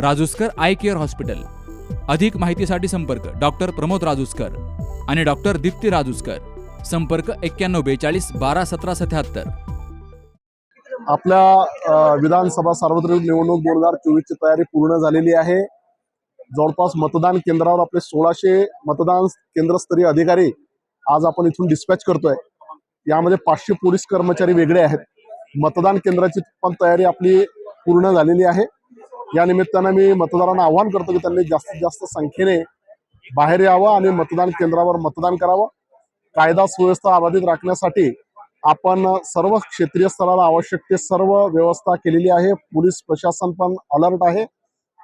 Rajuskar eye care hospital. अधिक माहितीसाठी संपर्क डॉक्टर प्रमोद राजूस्कर आणि डॉक्टर दीप्ती राजूस्कर. संपर्क एक्क्याण्णव बेचाळीस बारा सतरा सत्याहत्तर. आपल्या विधानसभा सार्वत्रिक निवडणूक दोन हजार चोवीसची तयारी पूर्ण झालेली आहे. जवळपास मतदान केंद्रावर आपले सोळाशे मतदान केंद्रस्तरीय अधिकारी आज आपण इथून डिस्पॅच करतोय. यामध्ये पाचशे पोलीस कर्मचारी वेगळे आहेत. मतदान केंद्राची पण तयारी आपली पूर्ण झालेली आहे. या निमित्तानं मी मतदारांना आवाहन करतो की त्यांनी जास्तीत जास्त संख्येने बाहेर यावं आणि मतदान केंद्रावर मतदान करावं. कायदा सुव्यवस्था अबाधित राखण्यासाठी आपण सर्व क्षेत्रीय स्तराला आवश्यक ते सर्व व्यवस्था केलेली आहे. पोलीस प्रशासन पण अलर्ट आहे.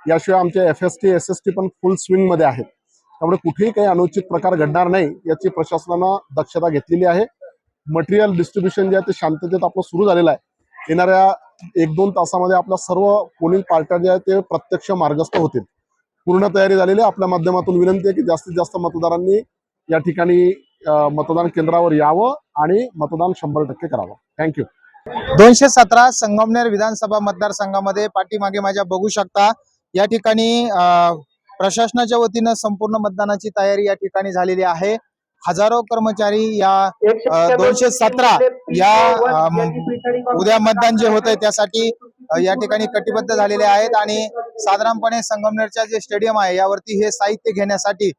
याशिवाय आमच्या F S T S S T पण फुल स्विंगमध्ये आहेत. त्यामुळे कुठेही काही अनुचित प्रकार घडणार नाही याची प्रशासनानं दक्षता घेतलेली आहे. मटेरियल डिस्ट्रीब्युशन जे आहे ते शांततेत आपलं सुरू झालेलं आहे. येणाऱ्या एक दोन तासामध्ये आपल्या सर्व पोलिंग पार्ट्या ज्या आहेत ते प्रत्यक्ष मार्गस्थ होतील. पूर्ण तयारी झालेली आहे. आपल्या माध्यमातून विनंती आहे की जास्तीत जास्त मतदारांनी या ठिकाणी मतदान केंद्रावर यावं आणि मतदान शंभर टक्के करावं. थँक्यू दोनशे सतरा संगमनेर विधानसभा मतदारसंघामध्ये पाठीमागे माझ्या बघू शकता या ठिकाणी प्रशासनाच्या वतीनं संपूर्ण मतदानाची तयारी या ठिकाणी झालेली आहे. हजारो कर्मचारी या दोनशे सतरा या उद्या मतदान जे होत आहे. त्यासाठी या ठिकाणी कटिबद्ध झालेले आहेत आणि साधारणपणे संगमनेरच्या जे स्टेडियम आहे यावरती हे साहित्य घेण्यासाठी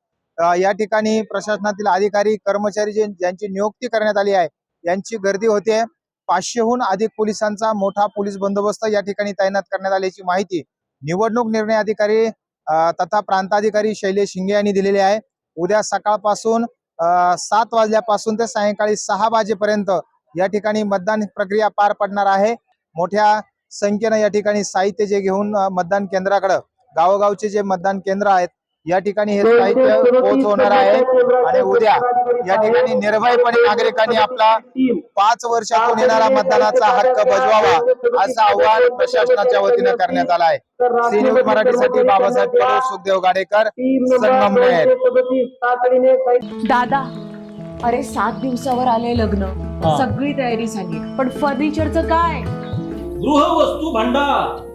या ठिकाणी प्रशासनातील अधिकारी कर्मचारी जे ज्यांची नियुक्ती करण्यात आली आहे यांची गर्दी होते. पाचशेहून अधिक पोलिसांचा मोठा पोलीस बंदोबस्त या ठिकाणी तैनात करण्यात आल्याची माहिती निवडणूक निर्णय अधिकारी तथा प्रांताधिकारी शैलेश शिंगे यांनी दिलेली आहे. उद्या सकाळपासून सात वाजल्यापासून ते सायंकाळी सहा वाजेपर्यंत या ठिकाणी मतदान प्रक्रिया पार पडणार आहे. मोठ्या संख्येनं या ठिकाणी साहित्य जे घेऊन मतदान केंद्राकडं गावोगावचे जे मतदान केंद्र आहेत या ठिकाणी हे साहित्य पोहोचवणार आहे. आणि उद्या या ठिकाणी निर्भयपणे नागरिकांनी आपला पाच वर्षातून येणारा मतदानाचा हक्क बजवावा असं आवाहन प्रशासनाच्या वतीनं करण्यात आलं आहे सी न्यूज मराठीसाठी बाबासाहेब कडू सुखदेव गाडेकर संगमनेर दादा अरे सात दिवसावर आले लग्न. सगळी तयारी झाली. पण फर्निचरचं काय? गृहवस्तू भांडार.